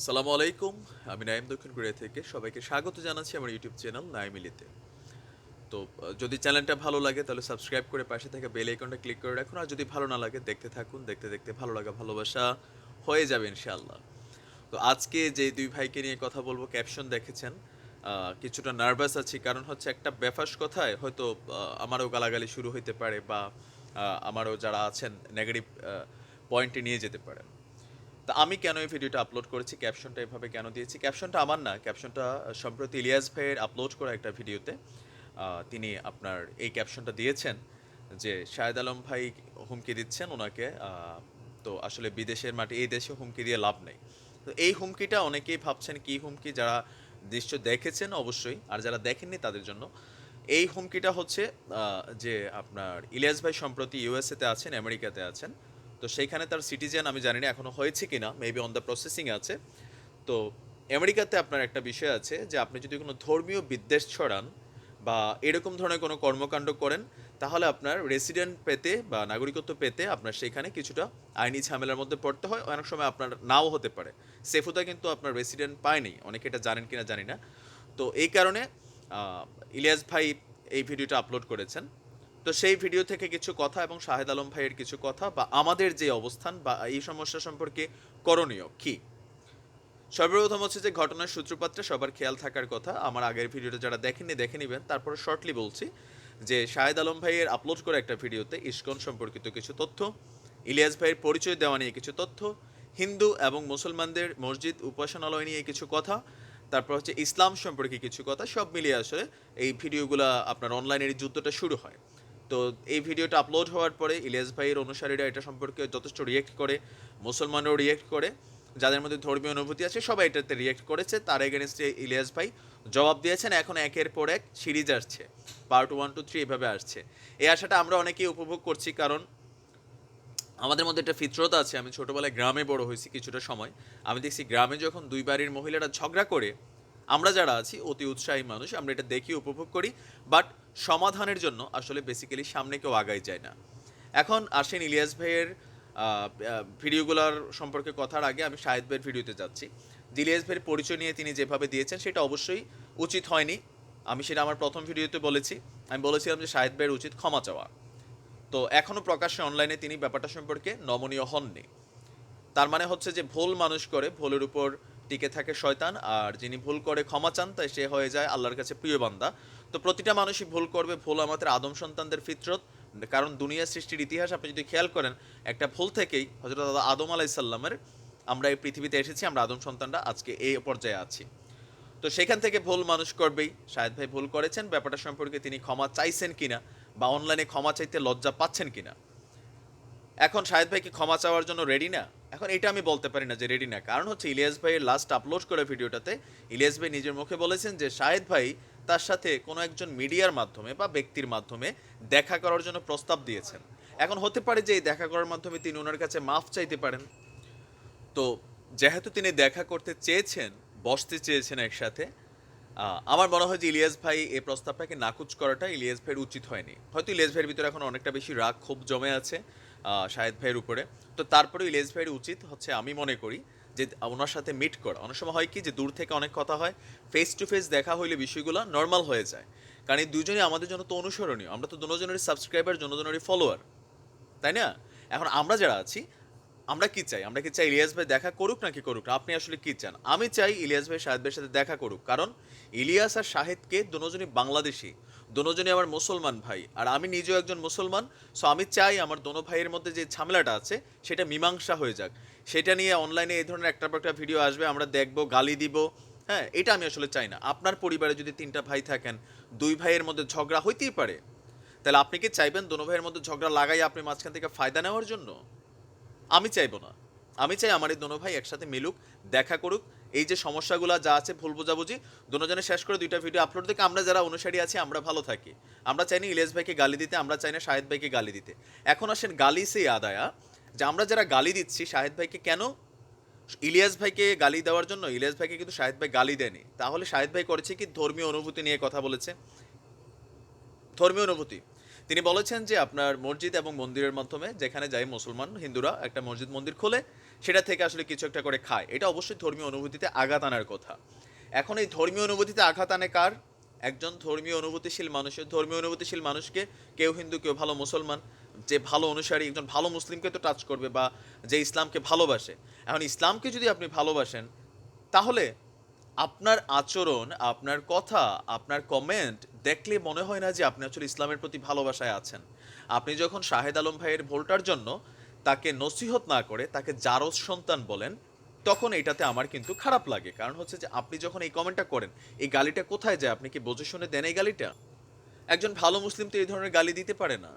সালামু আলাইকুম, আমি নাইম দক্ষিণ কোরিয়া থেকে। সবাইকে স্বাগত জানাচ্ছি আমার ইউটিউব চ্যানেল নাইমিলিতে তো যদি চ্যানেলটা ভালো লাগে, তাহলে সাবস্ক্রাইব করে পাশে থেকে বেল আইকনটা ক্লিক করে রাখুন। আর যদি ভালো না লাগে, দেখতে থাকুন। দেখতে দেখতে ভালো লাগা, ভালোবাসা হয়ে যাবে ইনশাআল্লাহ। তো আজকে যে দুই ভাইকে নিয়ে কথা বলব, ক্যাপশন দেখেছেন। কিছুটা নার্ভাস আছি। কারণ হচ্ছে একটা বেফাস কথায় হয়তো আমারও গালাগালি শুরু হইতে পারে বা আমারও যারা আছেন, নেগেটিভ পয়েন্টে নিয়ে যেতে পারে তা আমি কেন এই ভিডিওটা আপলোড করেছি ক্যাপশনটা এভাবে কেন দিয়েছি? ক্যাপশনটা আমার না ক্যাপশনটা সম্প্রতি ইলিয়াস ভাইয়ের আপলোড করা একটা ভিডিওতে তিনি আপনার এই ক্যাপশনটা দিয়েছেন যে শাহেদ আলম ভাই হুমকি দিচ্ছেন ওনাকে তো আসলে বিদেশের মাটি এই দেশে হুমকি দিয়ে লাভ নেই। তো এই হুমকিটা অনেকেই ভাবছেন কি হুমকি, যারা দৃশ্য দেখেছেন অবশ্যই, আর যারা দেখেননি তাদের জন্য। এই হুমকিটা হচ্ছে যে আপনার ইলিয়াস ভাই সম্প্রতি ইউএসএতে আছেন আমেরিকাতে আছেন তো সেইখানে তার সিটিজেন আমি জানি না এখনও হয়েছে কিনা মেবি অন দ্য প্রসেসিং আছে। তো আমেরিকাতে আপনার একটা বিষয় আছে যে আপনি যদি কোনো ধর্মীয় বিদ্বেষ ছড়ান বা এরকম ধরনের কোনো কর্মকাণ্ড করেন, তাহলে আপনার রেসিডেন্ট পেতে বা নাগরিকত্ব পেতে আপনার সেখানে কিছুটা আইনি ঝামেলার মধ্যে পড়তে হয়। অনেক সময় আপনার নাও হতে পারে। সেফুতা কিন্তু আপনার রেসিডেন্ট পায়নি। অনেকে এটা জানেন কিনা জানি না তো এই কারণে ইলিয়াস ভাই এই ভিডিওটা আপলোড করেছেন। তো সেই ভিডিও থেকে কিছু কথা এবং শাহেদ আলম ভাইয়ের কিছু কথা বা আমাদের যে অবস্থান বা এই সমস্যা সম্পর্কে করণীয় কি? সর্বপ্রথম হচ্ছে যে ঘটনার সূত্রপাতটা, সবার খেয়াল থাকার কথা। আমার আগের ভিডিওটা যারা দেখেননি, দেখে নেবেন। তারপরে শর্টলি বলছি যে শাহেদ আলম ভাইয়ের আপলোড করা একটা ভিডিওতে ইস্কন সম্পর্কিত কিছু তথ্য, ইলিয়াস ভাইয়ের পরিচয় দেওয়া নিয়ে কিছু তথ্য, হিন্দু এবং মুসলমানদের মসজিদ উপাসনালয় নিয়ে কিছু কথা, তারপর হচ্ছে ইসলাম সম্পর্কে কিছু কথা, সব মিলিয়ে আসলে এই ভিডিওগুলো আপনার অনলাইনের যুদ্ধটা শুরু হয়। তো এই ভিডিওটা আপলোড হওয়ার পরে ইলিয়াস ভাইয়ের অনুসারীরা এটা সম্পর্কে যথেষ্ট রিয়েক্ট করে, মুসলমানরাও রিয়েক্ট করে, যাদের মধ্যে ধর্মীয় অনুভূতি আছে, সবাই এটাতে রিয়েক্ট করেছে। তার এগেনস্টে ইলিয়াস ভাই জবাব দিয়েছেন, এখন একের পর এক সিরিজ আসছে পার্ট ওয়ান টু থ্রি এভাবে আসছে। এই আশাটা আমরা অনেকেই উপভোগ করছি কারণ আমাদের মধ্যে একটা ফিতরত আছে। আমি ছোটোবেলায় গ্রামে বড় হয়েছি কিছুটা সময়। আমি দেখছি গ্রামে যখন দুই বাড়ির মহিলারা ঝগড়া করে, আমরা যারা আছি অতি উৎসাহী মানুষ, আমরা এটা দেখি উপভোগ করি। বাট সমাধানের জন্য আসলে বেসিক্যালি সামনে কেউ আগাই যায় না। এখন আসেন ইলিয়াস ভাইয়ের ভিডিওগুলোর সম্পর্কে কথার আগে আমি শাহেদ ভাইয়ের ভিডিওতে যাচ্ছি। ইলিয়াস ভাইয়ের পরিচয় নিয়ে তিনি যেভাবে দিয়েছেন সেটা অবশ্যই উচিত হয়নি। আমি সেটা আমার প্রথম ভিডিওতে বলেছি। আমি বলেছিলাম যে শাহেদ ভাইয়ের উচিত ক্ষমা চাওয়া। তো এখনও প্রকাশ্যে অনলাইনে তিনি ব্যাপারটা সম্পর্কে নমনীয় হননি। তার মানে হচ্ছে যে ভুল মানুষ করে, ভুলের উপর টিকে থাকে শয়তান, আর যিনি ভুল করে ক্ষমা চান, তাই সে হয়ে যায় আল্লাহর কাছে প্রিয় বান্দা। তো প্রতিটা মানুষই ভুল করবে, ভুল আমাদের আদম সন্তানদের ফিতরত। কারণ দুনিয়া সৃষ্টির ইতিহাস আপনি যদি খেয়াল করেন, একটা ভুল থেকেই হজরত আদম আলাইসাল্লামের আমরা এই পৃথিবীতে এসেছি, আমরা আদম সন্তানরা আজকে এই পর্যায়ে আছি। তো সেখান থেকে ভুল মানুষ করবেই। শাহেদ ভাই ভুল করেছেন, ব্যাপারটা সম্পর্কে তিনি ক্ষমা চাইছেন কিনা বা অনলাইনে ক্ষমা চাইতে লজ্জা পাচ্ছেন কিনা? এখন শাহেদ ভাই কি ক্ষমা চাওয়ার জন্য রেডি না? এখন এটা আমি বলতে পারি না যে রেডি না। কারণ হচ্ছে ইলিয়াস ভাইয়ের লাস্ট আপলোড করে ভিডিওটাতে ইলিয়াস ভাই নিজের মুখে বলেছেন যে শাহেদ ভাই তার সাথে কোনো একজন মিডিয়ার মাধ্যমে বা ব্যক্তির মাধ্যমে দেখা করার জন্য প্রস্তাব দিয়েছেন। এখন হতে পারে যে এই দেখা করার মাধ্যমে তিনি ওনার কাছে মাফ চাইতে পারেন। তো যেহেতু তিনি দেখা করতে চেয়েছেন, বসতে চেয়েছেন একসাথে আমার মনে হয় যে ইলিয়াস ভাই এই প্রস্তাবটাকে নাকুচ করাটা ইলিয়াস ভাইয়ের উচিত হয়নি। হয়তো ইলিয়াস ভাইয়ের ভিতরে এখন অনেকটা বেশি রাগ, ক্ষোভ জমে আছে শাহেদ ভাইয়ের উপরে। তো তারপরে ইলিয়াস ভাইয়ের উচিত হচ্ছে আমি মনে করি যে ওনার সাথে মিট করা। অনেক সময় হয় কি যে দূর থেকে অনেক কথা হয় ফেস টু ফেস দেখা হইলে বিষয়গুলো নর্মাল হয়ে যায়। কারণ এই দুজনই আমাদের জন্য তো অনুসরণীয়। আমরা তো দুজনেরই সাবস্ক্রাইবার দুজনেরই ফলোয়ার তাই না? এখন আমরা যারা আছি, আমরা কি চাই? আমরা কি চাই ইলিয়াস ভাই দেখা করুক নাকি করুক না? আপনি আসলে কি চান? আমি চাই ইলিয়াস ভাই শাহেদ ভাইয়ের সাথে দেখা করুক। কারণ ইলিয়াস আর শাহেদকে দুজনই বাংলাদেশি, দুজনই আমার মুসলমান ভাই। আর আমি নিজেও একজন মুসলমান সো আমি চাই আমার দোনো ভাইয়ের মধ্যে যে ঝামেলাটা আছে, সেটা মীমাংসা হয়ে যাক। সেটা নিয়ে অনলাইনে এই ধরনের একটা একটা ভিডিও আসবে, আমরা দেখব, গালি দিব। হ্যাঁ এটা আমি আসলে চাই না। আপনার পরিবারে যদি তিনটা ভাই থাকেন, দুই ভাইয়ের মধ্যে ঝগড়া হইতেই পারে। তাহলে আপনি কি চাইবেন দোনো ভাইয়ের মধ্যে ঝগড়া লাগাই আপনি মাঝখান থেকে ফায়দা নেওয়ার জন্য? আমি চাইব না। আমি চাই আমার এই দোনো ভাই একসাথে মিলুক, দেখা করুক। এই যে সমস্যাগুলো যা আছে, ভুল বোঝাবুঝি, দুজনে শেষ করে দুইটা ভিডিও আপলোড থেকে আমরা যারা অনুসারী আছি, আমরা ভালো থাকি। আমরা চাই না ইলিয়াস ভাইকে গালি দিতে, আমরা চাই না শাহেদ ভাইকে গালি দিতে। এখন আসেন গালি সেই আদায়া। যে আমরা যারা গালি দিচ্ছি, শাহেদ ভাইকে কেন? ইলিয়াস ভাইকে গালি দেওয়ার জন্য, ইলিয়াস ভাইকে কিন্তু শাহেদ ভাই গালি দেয়নি। তাহলে শাহেদ ভাই করেছে কি? ধর্মীয় অনুভূতি নিয়ে কথা বলেছে। ধর্মীয় অনুভূতি। তিনি বলেছেন যে আপনার মসজিদ এবং মন্দিরের মাধ্যমে যেখানে যায় মুসলমান, হিন্দুরা, একটা মসজিদ মন্দির খোলে, সেটা থেকে আসলে কিছু একটা করে খায়। এটা অবশ্যই ধর্মীয় অনুভূতিতে আঘাত আনার কথা। এখন এই ধর্মীয় অনুভূতিতে আঘাত আনে কার? একজন ধর্মীয় অনুভূতিশীল মানুষের, ধর্মীয় অনুভূতিশীল মানুষকে, কেউ হিন্দু, কেউ ভালো মুসলমান। যে ভালো অনুসারী একজন ভালো মুসলিমকে তো টাচ করবে বা যে ইসলামকে ভালোবাসে। এখন ইসলামকে যদি আপনি ভালোবাসেন, তাহলে আপনার আচরণ, আপনার কথা, আপনার কমেন্ট দেখলে মনে হয় না যে আপনি আসলে ইসলামের প্রতি ভালোবাসায় আছেন। আপনি যখন শাহেদ আলম ভাইয়ের ভোলটার জন্য তাকে নসিহত না করে, তাকে জারজ সন্তান বলেন, তখন এটাতে আমার কিন্তু খারাপ লাগে। কারণ হচ্ছে যে আপনি যখন এই কমেন্টটা করেন, এই গালিটা কোথায় যায়? আপনি কি বোঝে শুনে দেন এই গালিটা? একজন ভালো মুসলিম তো এই ধরনের গালি দিতে পারে না।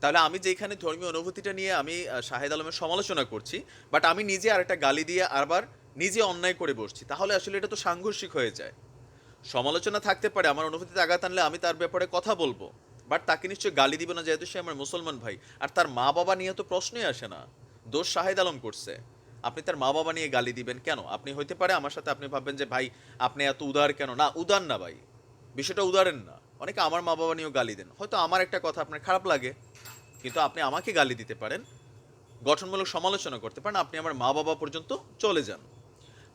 তাহলে আমি যেখানে ধর্মীয় অনুভূতিটা নিয়ে আমি শাহেদ আলমের সমালোচনা করছি বাট আমি নিজে আর একটা গালি দিয়ে আবার নিজে অন্যায় করে বসছি, তাহলে আসলে এটা তো সাংঘর্ষিক হয়ে যায়। সমালোচনা থাকতে পারে, আমার অনুভূতিতে আঘাত আনলে আমি তার ব্যাপারে কথা বলব বাট তাকে নিশ্চয়ই গালি দিব না যেহেতু সে আমার মুসলমান ভাই, আর তার মা বাবা নিয়ে তো প্রশ্নই আসে না। দোষ শাহেদ আলম করছে। আপনি তার মা বাবা নিয়ে গালি দিবেন কেন? আপনি হইতে পারে আমার সাথে আপনি ভাববেন যে, ভাই, আপনি এত উদার কেন? না, উদার না ভাই। বিষয়টা উদারেন না। অনেকে আমার মা বাবা নিয়েও গালি দেন। হয়তো আমার একটা কথা আপনার খারাপ লাগে কিন্তু আপনি আমাকে গালি দিতে পারেন, গঠনমূলক সমালোচনা করতে পারেন, আপনি আমার মা বাবা পর্যন্ত চলে যান।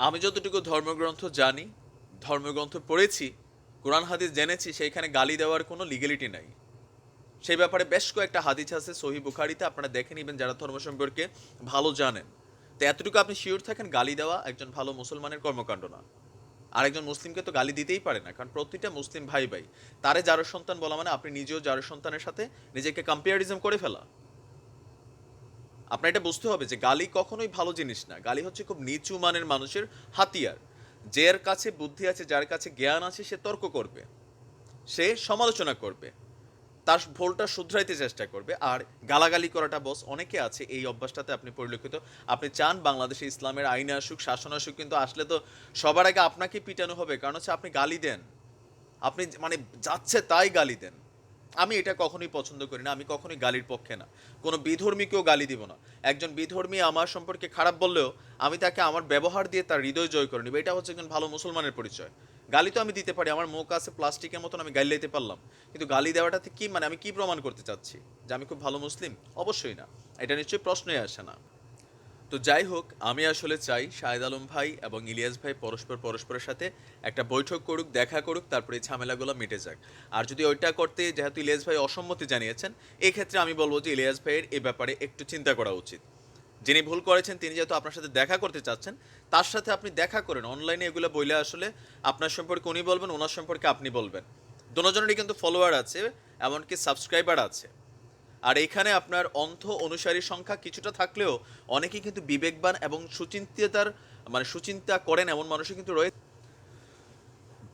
আমি যতটুকু ধর্মগ্রন্থ জানি, ধর্মগ্রন্থ পড়েছি, কোরআন হাদিস জেনেছি, সেইখানে গালি দেওয়ার কোনো লিগ্যালিটি নাই। সেই ব্যাপারে বেশ কয়েকটা হাদিস আছে, সহি বুখারিতে আপনারা দেখে নেবেন যারা ধর্ম সম্পর্কে ভালো জানেন। তো এতটুকু আপনি শিওর থাকেন, গালি দেওয়া একজন ভালো মুসলমানের কর্মকাণ্ড না। আরেকজন মুসলিমকে তো গালি দিতেই পারে না, কারণ প্রতিটা মুসলিম ভাই ভাই তারে যার সন্তান বলা মানে আপনি নিজেও যার সন্তানের সাথে নিজেকে কম্পেয়ারিজম করে ফেলা। আপনার এটা বুঝতে হবে যে গালি কখনোই ভালো জিনিস না, গালি হচ্ছে খুব নিচু মানের মানুষের হাতিয়ার। যার কাছে বুদ্ধি আছে, যার কাছে জ্ঞান আছে, সে তর্ক করবে। সে সমালোচনা করবে। তার ভুলটা শুধরাইতে চেষ্টা করবে। আর গালাগালি করাটা বস অনেকে আছে এই অভ্যাসটাতে আপনি পরিলক্ষিত। আপনি চান বাংলাদেশে ইসলামের আইন আসুক, শাসন আসুক, কিন্তু আসলে তো সবার আগে আপনাকে পিটানো হবে। কারণ হচ্ছে আপনি গালি দেন। আপনি মানে যাচ্ছে তাই গালি দেন। আমি এটা কখনোই পছন্দ করি না, আমি কখনোই গালির পক্ষে না। কোনো বিধর্মীকেও গালি দিব না। একজন বিধর্মী আমার সম্পর্কে খারাপ বললেও আমি তাকে আমার ব্যবহার দিয়ে তার হৃদয় জয় করে নিব। এটা হচ্ছে একজন ভালো মুসলমানের পরিচয়। গালি তো আমি দিতে পারি, আমার মুখ আছে প্লাস্টিকের মতন, আমি গালি দিতে পারলাম। কিন্তু গালি দেওয়াটাতে কি? মানে আমি কি প্রমাণ করতে চাচ্ছি? যে আমি খুব ভালো মুসলিম? অবশ্যই না। এটা নিশ্চয়ই প্রশ্নই আসে না। তো যাই হোক, আমি আসলে চাই শাহেদ আলম ভাই এবং ইলিয়াস ভাই পরস্পর পরস্পরের সাথে একটা বৈঠক করুক, দেখা করুক, তারপরে এই ঝামেলাগুলো মিটে যাক। আর যদি ওইটা করতে যেহেতু ইলিয়াস ভাই অসম্মতি জানিয়েছেন, এক্ষেত্রে আমি বলব যে ইলিয়াস ভাইয়ের এ ব্যাপারে একটু চিন্তা করা উচিত। যিনি ভুল করেছেন, তিনি যেহেতু আপনার সাথে দেখা করতে চাচ্ছেন, তার সাথে আপনি দেখা করেন। অনলাইনে এগুলো বইলে আসলে আপনার সম্পর্কে উনি বলবেন, ওনার সম্পর্কে আপনি বলবেন। দুজনেরই কিন্তু ফলোয়ার আছে, এমনকি সাবস্ক্রাইবার আছে। আর এখানে আপনার অন্ধ অনুসারীর সংখ্যা কিছুটা থাকলেও অনেকেই কিন্তু বিবেকবান এবং সুচিন্তিতার মানে সুচিন্তা করেন এমন মানুষই কিন্তু রয়েছে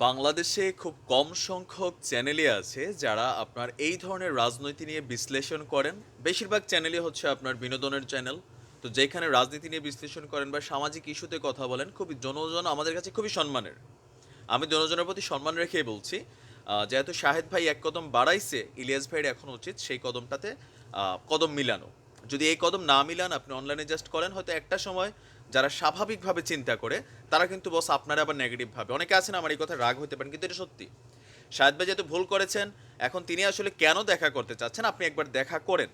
বাংলাদেশে খুব কম সংখ্যক চ্যানেলই আছে যারা আপনার এই ধরনের রাজনীতি নিয়ে বিশ্লেষণ করেন। বেশিরভাগ চ্যানেলই হচ্ছে আপনার বিনোদনের চ্যানেল। তো যেখানে রাজনীতি নিয়ে বিশ্লেষণ করেন বা সামাজিক ইস্যুতে কথা বলেন, খুবই জনজন আমাদের কাছে খুবই সম্মানের। আমি জনজনের প্রতি সম্মান রেখেই বলছি যেহেতু শাহেদ ভাই এক কদম বাড়াইছে, ইলিয়াস ভাইয়ের এখন উচিত সেই কদমটাতে কদম মিলানো। যদি এই কদম না মিলান, আপনি অনলাইনে জাস্ট করেন, হয়তো একটা সময় যারা স্বাভাবিকভাবে চিন্তা করে, তারা কিন্তু বস আপনারা আবার নেগেটিভ ভাবে। অনেকে আছেন আমার এই কথা রাগ হতে পারেন, কিন্তু এটা সত্যি। শাহেদ ভাই যেহেতু ভুল করেছেন, এখন তিনি আসলে কেন দেখা করতে চাচ্ছেন, আপনি একবার দেখা করেন।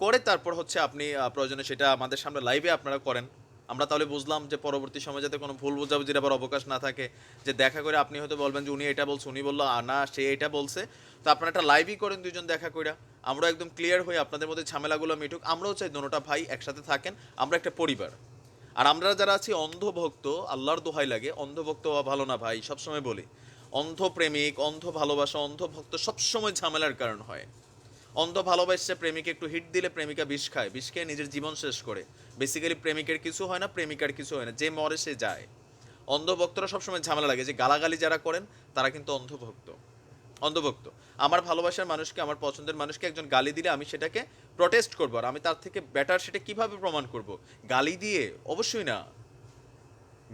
করে তারপর হচ্ছে আপনি প্রয়োজনে সেটা আমাদের সামনে লাইভে আপনারা করেন। আমরা তাহলে বুঝলাম যে পরবর্তী সময় যাতে কোনো ভুল বোঝাবুঝির আবার অবকাশ না থাকে যে দেখা করে আপনি হয়তো বলবেন যে উনি এটা বলছে উনি বলল "আ, না সে এটা বলছে। তো আপনারা একটা লাইভই করেন দুজন দেখা কইরা। আমরা একদম ক্লিয়ার হয়ে আপনাদের মধ্যে ঝামেলাগুলো মিটুক। আমরাও চাই দোনোটা ভাই একসাথে থাকেন আমরা একটা পরিবার। আর আমরা যারা আছি অন্ধভক্ত আল্লাহর দোহাই লাগে অন্ধভক্ত হওয়া ভালো না ভাই সবসময় বলি। অন্ধ প্রেমিক অন্ধ ভালোবাসা অন্ধভক্ত সবসময় ঝামেলার কারণ হয়। অন্ধ ভালোবাসছে প্রেমিকে, একটু হিট দিলে প্রেমিকা বিষ খায়। বিষ খেয়ে নিজের জীবন শেষ করে। বেসিক্যালি প্রেমিকের কিছু হয় না, প্রেমিকার কিছু হয় না। যে মরে সে যায়। অন্ধভক্তরা সবসময় ঝামেলা লাগে যে গালাগালি যারা করেন, তারা কিন্তু অন্ধভক্ত। অন্ধভক্ত। আমার ভালোবাসার মানুষকে, আমার পছন্দের মানুষকে একজন গালি দিলে আমি সেটাকে প্রটেস্ট করব। আর আমি তার থেকে বেটার সেটা কীভাবে প্রমাণ করব? গালি দিয়ে? অবশ্যই না।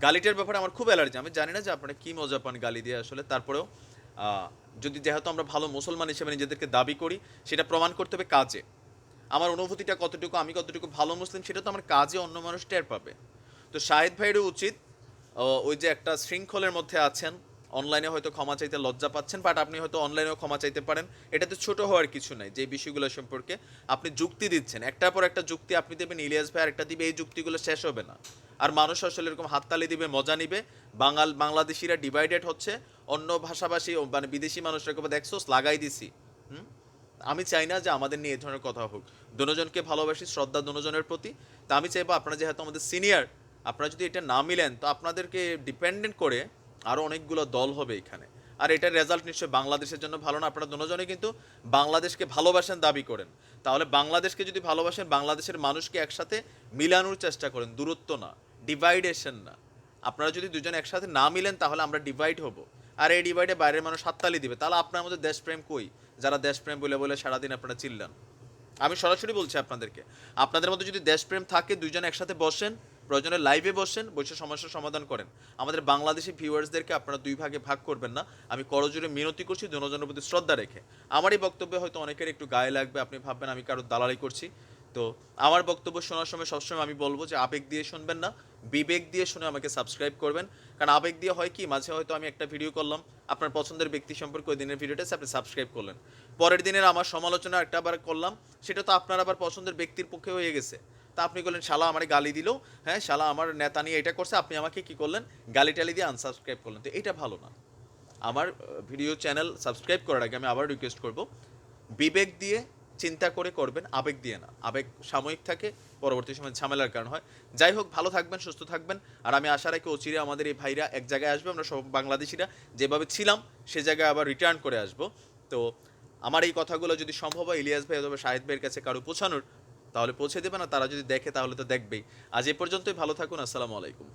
গালিটার ব্যাপারে আমার খুব অ্যালার্জি। আমি জানি না যে আপনারা কী মজা পান গালি দিয়ে আসলে। তারপরেও যদি যেহেতু আমরা ভালো মুসলমান হিসেবে নিজেদেরকে দাবি করি, সেটা প্রমাণ করতে হবে কাজে। আমার অনুভূতিটা কতটুকু, আমি কতটুকু ভালো মুসলিম, সেটা তো আমার কাজে অন্য মানুষ টের পাবে। তো শাহিদ ভাইয়েরও উচিত ওই যে একটা শৃঙ্খলের মধ্যে আছেন অনলাইনে হয়তো ক্ষমা চাইতে লজ্জা পাচ্ছেন বাট আপনি হয়তো অনলাইনেও ক্ষমা চাইতে পারেন। এটাতে ছোট হওয়ার কিছু নাই, যে বিষয়গুলো সম্পর্কে আপনি যুক্তি দিচ্ছেন। একটার পর একটা যুক্তি আপনি দেবেন, ইলিয়াস ভাই আর একটা দিবে, এই যুক্তিগুলো শেষ হবে না। আর মানুষ আসলে এরকম হাততালি দিবে, মজা নিবে। বাঙাল, বাংলাদেশিরা ডিভাইডেড হচ্ছে। অন্য ভাষাভাষী মানে বিদেশি মানুষরা কেবল দেখছ, লাগাই দিছি। হুম? আমি চাই না যে আমাদের নিয়ে এই ধরনের কথা হোক। দুজনকে ভালোবাসি, শ্রদ্ধা দুজনের প্রতি। তা আমি চাইব আপনারা যেহেতু আমাদের সিনিয়র আপনারা যদি এটা না মিলেন, তো আপনাদেরকে ডিপেন্ডেন্ট করে আরও অনেকগুলো দল হবে এখানে। আর এটার রেজাল্ট নিশ্চয়ই বাংলাদেশের জন্য ভালো না। আপনারা দুজনে কিন্তু বাংলাদেশকে ভালোবাসেন দাবি করেন। তাহলে বাংলাদেশকে যদি ভালোবাসেন, বাংলাদেশের মানুষকে একসাথে মিলানোর চেষ্টা করেন, দূরত্ব না। ডিভাইডেশন না। আপনারা যদি দুজন একসাথে না মিলেন, তাহলে আমরা ডিভাইড হব। আর এই ডিভাইডে বাইরের মানুষ হাততালি দিবে। তাহলে আপনার মধ্যে দেশপ্রেম কই? যারা দেশপ্রেম বলে বলে সারাদিন আপনারা চিল্লান। আমি সরাসরি বলছি আপনাদেরকে, আপনাদের মধ্যে যদি দেশপ্রেম থাকে দুজন একসাথে বসেন, প্রয়োজনে লাইভে বসেন, বসে সমস্যার সমাধান করেন। আমাদের বাংলাদেশি ভিউয়ার্সদেরকে আপনারা দুই ভাগে ভাগ করবেন না। আমি করজোরে মিনতি করছি দুজনের প্রতি শ্রদ্ধা রেখে। আমার এই বক্তব্যে হয়তো অনেকের একটু গায়ে লাগবে, আপনি ভাববেন আমি কারও দালালি করছি। তো আমার বক্তব্য শোনার সময় সবসময় আমি বলব যে, আবেগ দিয়ে শুনবেন না। বিবেক দিয়ে শুনে আমাকে সাবস্ক্রাইব করবেন। কারণ আবেগ দিয়ে হয় কি, মাঝে হয়তো আমি একটা ভিডিও করলাম, আপনার পছন্দের ব্যক্তি সম্পর্কে ওই দিনের ভিডিওটা আপনি সাবস্ক্রাইব করলেন। পরের দিনের আমার সমালোচনা একটা আবার করলাম, সেটা তো আপনার আবার পছন্দের ব্যক্তির পক্ষে হয়ে গেছে। তা আপনি বললেন, শালা আমার গালি দিল। হ্যাঁ শালা আমার নেতা নিয়ে এটা করছে, আপনি আমাকে কি করলেন? গালি টালি দিয়ে আনসাবস্ক্রাইব করলেন। তো এটা ভালো না। আমার ভিডিও চ্যানেল সাবস্ক্রাইব করার আগে আমি আবার রিকোয়েস্ট করব। বিবেক দিয়ে চিন্তা করে করবেন, আবেগ দিয়ে না। আবেগ সাময়িক থাকে, পরবর্তী সময় ঝামেলার কারণ হয়। যাই হোক, ভালো থাকবেন, সুস্থ থাকবেন। আর আমি আশা রাখি অচিরে আমাদের এই ভাইরা এক জায়গায় আসবে, আমরা সব বাংলাদেশিরা যেভাবে ছিলাম, সে জায়গায় আবার রিটার্ন করে আসব। তো আমার এই কথাগুলো যদি সম্ভব হয়, ইলিয়াস ভাই অথবা শাহিদ ভাইয়ের কাছে কারও পৌঁছানোর, তাহলে পৌঁছে দেবে না, তারা যদি দেখে তাহলে তো দেখবেই। আজ এ পর্যন্তই, ভালো থাকুন, আসসালামু আলাইকুম।